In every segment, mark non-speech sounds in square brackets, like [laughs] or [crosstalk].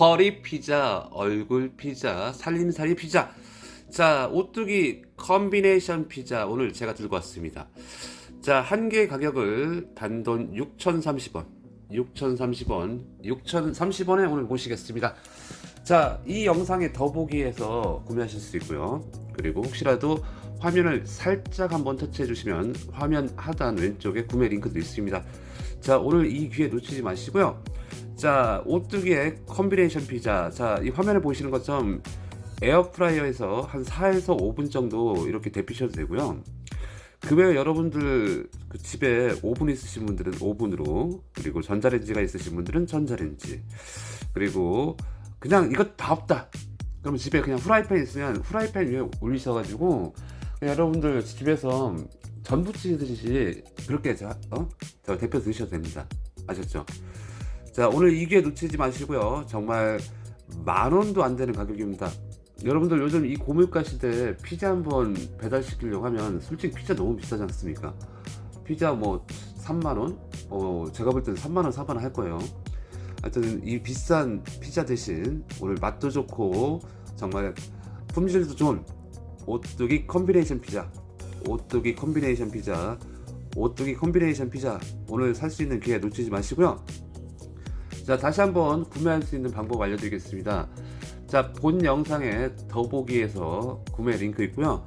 허리 피자, 얼굴 피자, 살림살이 피자. 자, 오뚜기 컨비네이션 피자 오늘 제가 들고 왔습니다. 자, 한 개 가격을 단돈 6,030원. 6,030원. 6,030원에 오늘 모시겠습니다. 자, 이 영상의 더보기에서 구매하실 수 있고요. 그리고 혹시라도 화면을 살짝 한번 터치해 주시면 화면 하단 왼쪽에 구매 링크도 있습니다. 자, 오늘 이 기회 놓치지 마시고요. 자, 오뚜기의 컨비네이션 피자. 자, 이 화면에 보시는 것처럼 에어프라이어에서 한 4에서 5분 정도 이렇게 데피셔도 되고요. 그 외에 여러분들 그 집에 오븐 있으신 분들은 오븐으로 그리고 전자레인지가 있으신 분들은 전자레인지 그리고 그냥 이거 다 없다 그러면 집에 그냥 후라이팬 있으면 후라이팬 위에 올리셔가지고 여러분들 집에서 전 부치듯이 그렇게 저, 어? 저 대표 드셔도 됩니다 아셨죠? 자 오늘 이 기회 놓치지 마시고요 정말 만 원도 안 되는 가격입니다 여러분들 요즘 이 고물가 시대에 피자 한번 배달시키려고 하면 솔직히 피자 너무 비싸지 않습니까? 피자 뭐 3만원? 어, 제가 볼 때는 3만원, 4만원 할 거예요. 하여튼 이 비싼 피자 대신 오늘 맛도 좋고 정말 품질도 좋은 오뚜기 컨비네이션 피자 오뚜기 컨비네이션 피자 오뚜기 컨비네이션 피자 오늘 살 수 있는 기회 놓치지 마시고요. 자 다시 한번 구매할 수 있는 방법 알려드리겠습니다. 자, 본 영상에 더보기에서 구매 링크 있고요.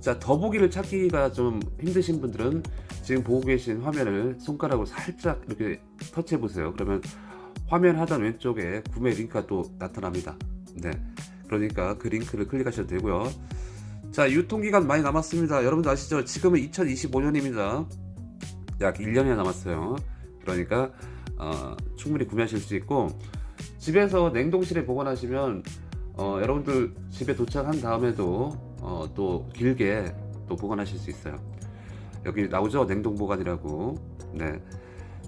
자, 더보기를 찾기가 좀 힘드신 분들은 지금 보고 계신 화면을 손가락으로 살짝 이렇게 터치해 보세요. 그러면 화면 하단 왼쪽에 구매 링크가 또 나타납니다. 네. 그러니까 그 링크를 클릭하셔도 되고요. 자, 유통기간 많이 남았습니다. 여러분들 아시죠? 지금은 2025년입니다. 약 1년이 남았어요. 그러니까 어, 충분히 구매하실 수 있고 집에서 냉동실에 보관하시면 어, 여러분들 집에 도착한 다음에도 어, 또 길게 또 보관하실 수 있어요. 여기 나오죠 냉동 보관이라고. 네.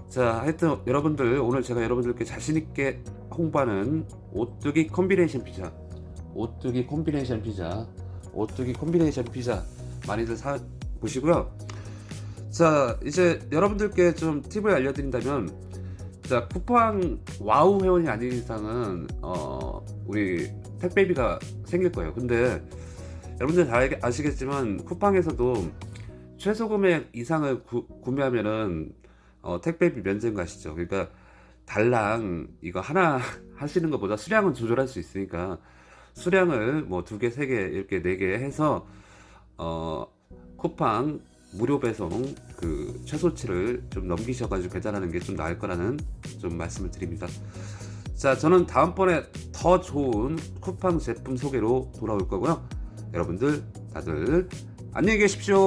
자, 하여튼 여러분들 오늘 제가 여러분들께 자신 있게 홍보하는 오뚜기 컨비네이션 피자, 오뚜기 컨비네이션 피자, 오뚜기 컨비네이션 피자 많이들 사 보시고요. 자, 이제 여러분들께 좀 팁을 알려드린다면, 자 쿠팡 와우 회원이 아닌 이상은 어 우리 택배비가 생길 거예요. 근데 여러분들 잘 알게- 아시겠지만 쿠팡에서도 최소 금액 이상을 구, 구매하면은 어, 택배비 면제인 거 아시죠? 그러니까 달랑 이거 하나 [laughs] 하시는 것보다 수량은 조절할 수 있으니까 수량을 뭐 두 개, 세 개, 이렇게 네 개 해서 어 쿠팡 무료 배송 그 최소치를 좀 넘기셔가지고 배달하는 게 좀 나을 거라는 좀 말씀을 드립니다. 자, 저는 다음번에 더 좋은 쿠팡 제품 소개로 돌아올 거고요. 여러분들 다들 안녕히 계십시오.